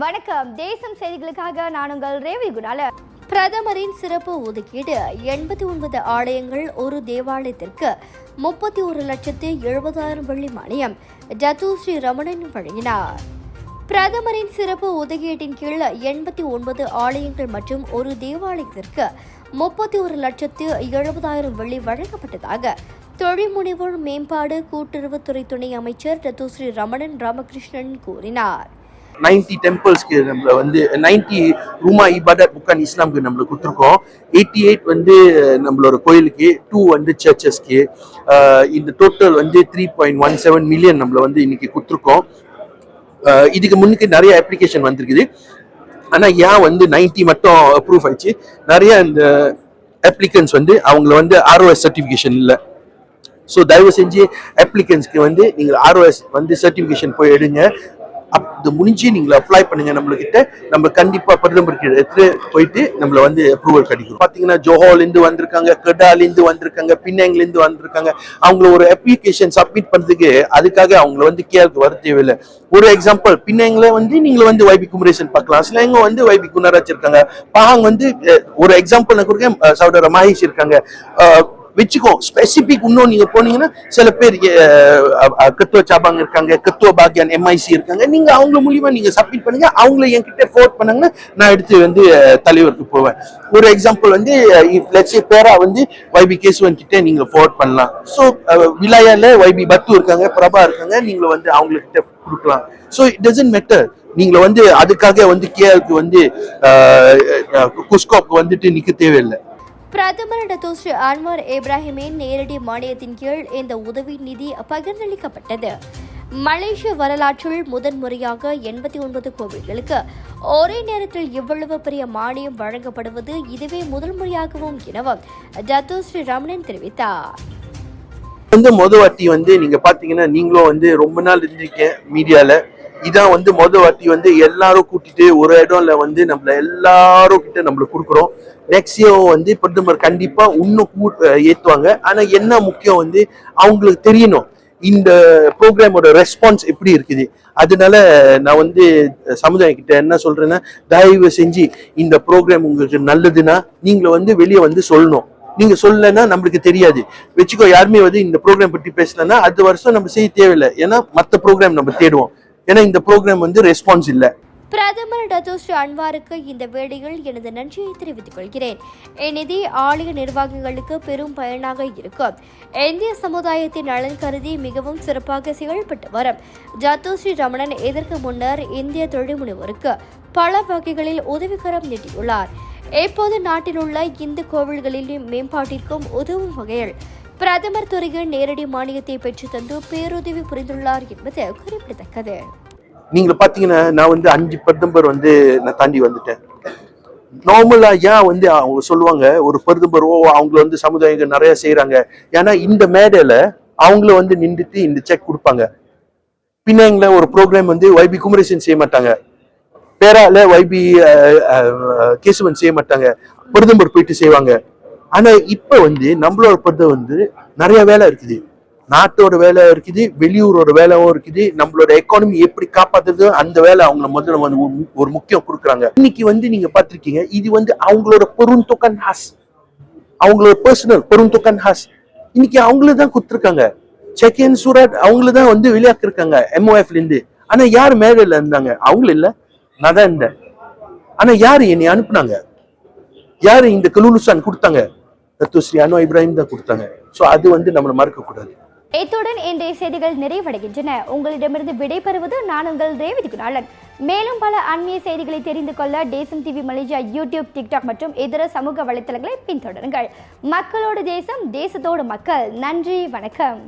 வணக்கம். தேசம் செய்திகளுக்காக நான் உங்கள் ரேவி குணால. பிரதமரின் சிறப்பு ஒதுக்கீடு எண்பத்தி ஒன்பது ஆலயங்கள் ஒரு தேவாலயத்திற்கு முப்பத்தி ஒரு லட்சத்து எழுபதாயிரம் வெள்ளி மானியம். ஜத்து ஸ்ரீ ரமணன் வழங்கினார். பிரதமரின் சிறப்பு ஒதுக்கீட்டின் கீழ் எண்பத்தி ஒன்பது ஆலயங்கள் மற்றும் ஒரு தேவாலயத்திற்கு முப்பத்தி ஒரு லட்சத்து எழுபதாயிரம் வெள்ளி வழங்கப்பட்டதாக தொழில்முனைவோர் மேம்பாடு கூட்டுறவுத்துறை துணை அமைச்சர் ரத்துஸ்ரீ ரமணன் ராமகிருஷ்ணன் கூறினார். 90 டெம்பிள்ஸ்க்கு நம்மள வந்து 90 ரூமா இபாதத் புக்கான் இஸ்லாம்க்கு நம்மளுக்கு கொடுத்துருக்கோம். எயிட்டி எயிட் வந்து நம்மளோட கோயிலுக்கு டூ வந்து சர்ச்சஸ்க்கு இந்த டோட்டல் வந்து three point one seven million நம்மள வந்து இன்னைக்கு கொடுத்துருக்கோம். இதுக்கு முன்னுக்கு நிறைய அப்ளிகேஷன் வந்திருக்குது. ஆனால் ஏன் வந்து 90 மட்டும் அப்ரூவ் ஆயிடுச்சு? நிறைய இந்த அப்ளிகன்ஸ் வந்து அவங்கள வந்து ஆர்ஓஎஸ் சர்டிஃபிகேஷன் இல்லை. ஸோ தயவு செஞ்சு அப்ளிகன்ஸ்க்கு வந்து நீங்கள் ஆர்ஓஎஸ் வந்து சர்டிஃபிகேஷன் போய் எடுங்க. அப் இது முடிஞ்சு நீங்கள் அப்ளை பண்ணுங்க நம்மளுக்கிட்ட. நம்ம கண்டிப்பா பிரதமருக்கு எடுத்து போயிட்டு நம்மள வந்து அப்ரூவல் கிடைக்கும். பாத்தீங்கன்னா ஜோஹோலேருந்து வந்திருக்காங்க கெடாலேருந்து வந்திருக்காங்க பின்னாங்ல வந்திருக்காங்க. அவங்கள ஒரு அப்ளிகேஷன் சப்மிட் பண்றதுக்கு அதுக்காக அவங்கள வந்து கேளுக்கு வர தேவையில்லை. ஒரு எக்ஸாம்பிள் பின்னங்கள வந்து நீங்க வந்து வைபி குமரேசன் பார்க்கலாம். சிலங்க வந்து வைபி குணராஜ் இருக்காங்க. பாங்க வந்து ஒரு எக்ஸாம்பிள் நான் கொடுக்க சகோதரர் மகேஷ் இருக்காங்க. வச்சுக்கோ. ஸ்பெசிபிக் இன்னும் நீங்க போனீங்கன்னா சில பேர் கத்துவ சாபாங்க இருக்காங்க கத்துவ பாக்யான் எம்ஐசி இருக்காங்க. நீங்க அவங்க மூலியமா நீங்க சப்மிட் பண்ணுங்க. அவங்கள என்கிட்ட ஃபோர்ட் பண்ணாங்கன்னா நான் எடுத்து வந்து தலைவருக்கு போவேன். ஒரு எக்ஸாம்பிள் வந்து லட்சிய பேரா வந்து வைபி கேசுவன் கிட்ட நீங்க ஃபோர்ட் பண்ணலாம். ஸோ விலாயால வைபி பத்து இருக்காங்க பிரபா இருக்காங்க நீங்க வந்து அவங்கக்கிட்ட கொடுக்கலாம். ஸோ இட் டசன்ட் மேட்டர் நீங்க வந்து அதுக்காக வந்து கேஎலுக்கு வந்து குஸ்கோப்க்கு வந்துட்டு நிக்க தேவையில்லை. பிரதமர் டத்தோஸ்ரீ அன்வார் இப்ராஹிமின் நேரடி மானியத்தின் கீழ் இந்த உதவி நிதி பகிர்ந்தளிக்கப்பட்டது. மலேசிய வரலாற்றில் முதன்முறையாக எண்பத்தி ஒன்பது கோவில்களுக்கு ஒரே நேரத்தில் இவ்வளவு பெரிய மானியம் வழங்கப்படுவது இதுவே முதல் முறையாகவும் எனவும் டத்தோஸ்ரீ ரமணன் தெரிவித்தார். வந்து மொதல் வாட்டி வந்து நீங்க பாத்தீங்கன்னா நீங்களும் வந்து ரொம்ப நாள் இருந்திருக்கேன் மீடியால. இதான் வந்து மொதல் வாட்டி வந்து எல்லாரும் கூட்டிட்டு ஒரு இடம்ல வந்து நம்மள எல்லாரும் கிட்ட நம்மளுக்கு கொடுக்குறோம். நெக்ஸ்ட் இயர் வந்து பிரதமர் கண்டிப்பா இன்னும் கூ ஏற்றுவாங்க ஏத்துவாங்க. ஆனா என்ன முக்கியம் வந்து அவங்களுக்கு தெரியணும். இந்த ப்ரோக்ராமோட ரெஸ்பான்ஸ் எப்படி இருக்குது? அதனால நான் வந்து சமுதாயம் கிட்ட என்ன சொல்றேன்னா தயவு செஞ்சு இந்த ப்ரோக்ராம் உங்களுக்கு நல்லதுன்னா நீங்களை வந்து வெளியே வந்து சொல்லணும். நீங்க சொல்லலைன்னா நம்மளுக்கு தெரியாது. வச்சுக்கோ யாருமே வந்து இந்த ப்ரோக்ராம் பற்றி பேசலன்னா அது வருஷம் நம்ம செய்ய தேவையில்லை. ஏன்னா மற்ற ப்ரோக்ராம் நம்ம தேடுவோம். ஏன்னா இந்த ப்ரோக்ராம் வந்து ரெஸ்பான்ஸ் இல்லை. பிரதமர் டத்தோஸ்ரீ அன்வாருக்கு இந்த வேளையில் எனது நன்றியை தெரிவித்துக் கொள்கிறேன். இந்நிதி ஆலய நிர்வாகிகளுக்கு பெரும் பயனாக இருக்கும். இந்திய சமுதாயத்தின் நலன் கருதி மிகவும் சிறப்பாக செயல்பட்டு வரும். ஜத்தோஸ்ரீ ரமணன் இதற்கு முன்னர் இந்திய தொழில் முனைவோருக்கு பல வகைகளில் உதவிகரம் நீட்டியுள்ளார். இப்போது நாட்டில் உள்ள இந்து கோவில்களின் மேம்பாட்டிற்கும் உதவும் வகையில் பிரதமர் துறையின் நேரடி மானியத்தை பெற்றுத்தந்து பேருதவி புரிந்துள்ளார் என்பது குறிப்பிடத்தக்கது. நீங்க பாத்தீங்கன்னா நான் வந்து அஞ்சு பிரதமர் வந்து நான் தாண்டி வந்துட்டேன். நார்மலா ஏன் வந்து அவங்க சொல்லுவாங்க ஒரு பிரதமர் ஓ அவங்க வந்து சமுதாயங்கள் நிறைய செய்யறாங்க ஏன்னா இந்த மேடையில அவங்கள வந்து நின்றுட்டு இந்த செக் கொடுப்பாங்க. பின்னாங்கள ஒரு ப்ரோக்ராம் வந்து வைபி குமரேசன் செய்ய மாட்டாங்க. பேரால வைபி கேசவன் செய்ய மாட்டாங்க. பிரதமர் போயிட்டு செய்வாங்க. ஆனா இப்ப வந்து நம்மளோட பொறுத்த வந்து நிறைய வேலை இருக்குது. நாட்டோட வேலை இருக்குது வெளியூரோட வேலையும் இருக்குது நம்மளோட எக்கானமி எப்படி காப்பாத்துறது அந்த வேலை அவங்க முதல்ல வந்து ஒரு மு- ஒரு முக்கியம் கொடுக்குறாங்க. இன்னைக்கு வந்து நீங்க பாத்திருக்கீங்க இது வந்து அவங்களோட பெருந்தொக்கன் ஹாஸ் அவங்களோட பர்சனல் பெருந்தொக்கன் ஹாஸ் இன்னைக்கு அவங்கள தான் கொடுத்துருக்காங்க. செக் இன் சூரத் அவங்கள தான் வந்து வெளியாக்கிருக்காங்க எம்ஓஎஃப்ல இருந்து ஆனா யார் மேடையில இருந்தாங்க? அவங்கள இல்ல நான் தான் இருந்தேன். ஆனா யாரு என்னை அனுப்புனாங்க? யாரு இந்த கலூலுசான் கொடுத்தாங்க? தத்துவஸ்ரீ அனு இப்ராஹிம் தான் கொடுத்தாங்க. ஸோ அது வந்து நம்மளை மறக்கக்கூடாது. இத்துடன் இன்றைய செய்திகள் நிறைவடைகின்றன. உங்களிடமிருந்து விடைபெறுவது நான் உங்கள் ரேவதி குணாளன். மேலும் பல அண்மைய செய்திகளை தெரிந்து கொள்ள தேசம் டிவி மலேசியா யூடியூப் டிக்டாக் மற்றும் இதர சமூக வலைத்தளங்களை பின்தொடருங்கள். மக்களோடு தேசம் தேசத்தோடு மக்கள். நன்றி வணக்கம்.